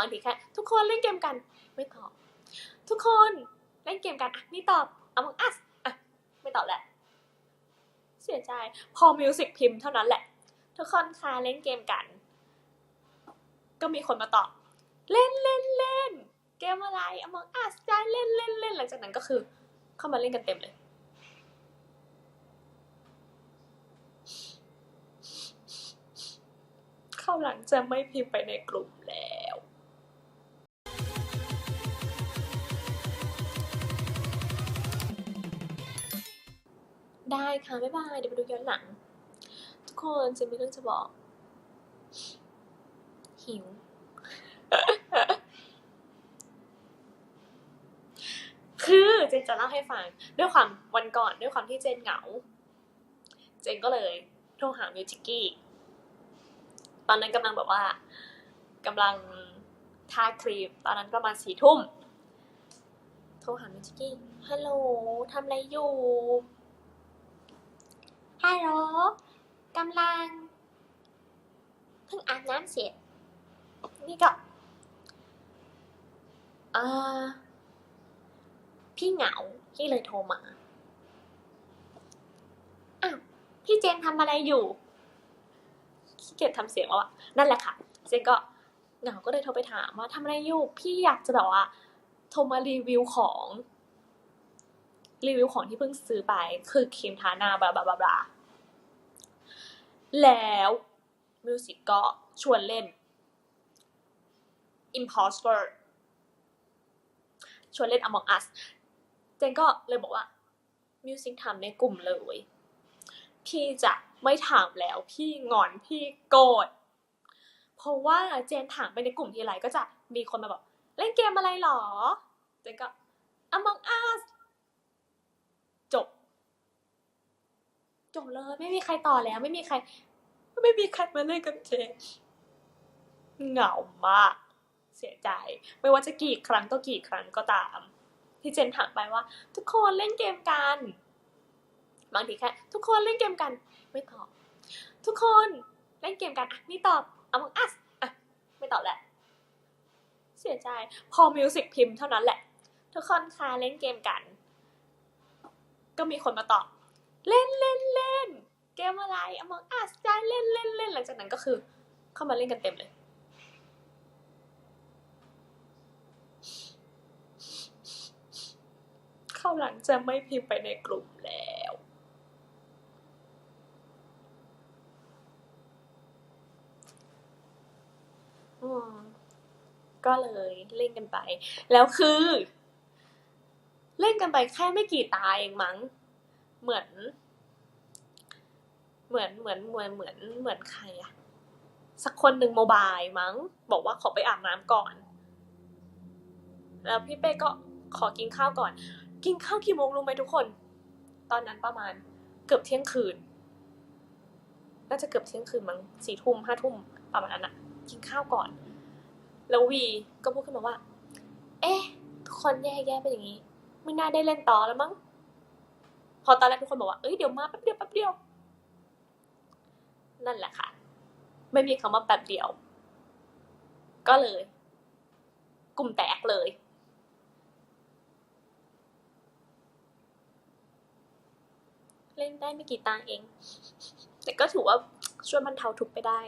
บางทีแค่ทุกคนเล่นเกมกัน ไม่ตอบ ทุกคนเล่นเกมกันอะนี่ตอบ Among Us อะไม่ตอบแหละ เสียใจ พอมิวสิกพิมพ์เท่านั้นแหละ ทุกคนคะเล่นเกมกัน ก็มีคนมาตอบ เล่นเล่นเล่นเกมอะไร Among Us ใช่เล่นเล่นเล่นหลังจากนั้นก็คือ เข้ามาเล่นกันเต็มเลยเข้าหลังจะไม่พิมพ์ไปในกลุ่มแล้ว ได้ค่ะ บ๊ายบาย เดี๋ยวไปดูย้อนหลัง ทุกคนจะมีเรื่องจะบอก หิว คือเจนจะเล่าให้ฟัง ด้วยความวันก่อนด้วยความที่เจนเหงา เจนก็เลยโทรหามิวจิกกี้ ตอนนั้นกำลังแบบว่ากำลังทาครีม ตอนนั้นประมาณสี่ทุ่ม โทรหามิวจิกกี้ ฮัลโหลทำอะไรอยู่ ฮัลโหลกำลัง เพิ่งอาบน้ำเสร็จ นี่ก็ เอ่าพี่เหงา พี่เลยโทรมา อ้าว พี่เจนทำอะไรอยู่ขี้เกียจทำเสียงแล้วอะนั่นแหละค่ะ เจนก็เหงาก็เลยโทรไปถามว่าทำอะไรอยู่ พี่อยากจะแบบว่าโทรมารีวิวของ รีวิวของที่เพิ่งซื้อไป คือครีมทาหน้าบลาบลาบลาบลาแล้วมิวสิกก็ชวนเล่น Imposter ชวนเล่น Among Us เจนก็เลยบอกว่ามิวสิกทำในกลุ่มเลย พี่จะไม่ถามแล้วพี่งอนพี่โกรธเพราะว่าเจนถามไปในกลุ่มทีไรก็จะมีคนมาบอก เล่นเกมอะไรหรอ เจนก็ Among Us จบ จบ เลย ไม่มีใครต่อแล้ว ไม่มีใคร ไม่มีใครมาเล่นกับเจนเหงามากเสียใจ ไม่ว่าจะกี่ครั้งก็กี่ครั้งก็ตาม ที่เจนถามไปว่า ทุกคนเล่นเกมกันบางทีแค่ทุกคนเล่นเกมกัน ไม่ตอบ ทุกคนเล่นเกมกันอะนี่ตอบ Among Us อะไม่ตอบแหละ เสียใจ พอมิวสิกพิมพ์เท่านั้นแหละ ทุกคนคะเล่นเกมกัน ก็มีคนมาตอบ เล่นเล่นเล่นเกมอะไร Among Us ใช่เล่นเล่นเล่นหลังจากนั้นก็คือ เข้ามาเล่นกันเต็มเลยเข้าหลังจะไม่พิมพ์ไปในกลุ่มแล้ว อืม ก็เลยเล่นกันไป แล้วคือ เล่นกันไปแค่ไม่กี่ตาเองมั้ง เหมือน เหมือนเหมือนเหมือนเหมือนเหมือนใครอะสักคนหนึ่งโมบายมั้ง บอกว่าขอไปอาบน้ำก่อน แล้วพี่เป้ก็ขอกินข้าวก่อน กินข้าวกี่โมงรู้ไหมทุกคน ตอนนั้นประมาณเกือบเที่ยงคืน น่าจะเกือบเที่ยงคืนมั้งสี่ทุ่มห้าทุ่มประมาณนั้นอะกินข้าวก่อน แล้ววีก็พูดขึ้นมาว่า เอ๊ะทุกคนแย่แย่ไปอย่างนี้ ไม่น่าได้เล่นต่อแล้วมั้ง อตอนแรกทุกคนบอกว่าเอ้ยเดี๋ยวมาแป๊บเดียวแป๊บเดียว นั่นแหละค่ะ ไม่มีคำว่าแป๊บเดียว ก็เลย กลุ่มแตกเลย เล่นได้ไม่กี่ตาเอง แต่ก็ถือว่าช่วยบรรเทาทุกข์ไปได้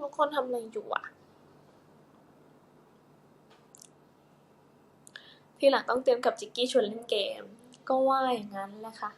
ทุกคนทำอะไรอยู่อะ ทีหลังต้องเตรียมกับจิกกี้ชวนเล่นเกม ก็ว่าอย่างนั้นแหละค่ะ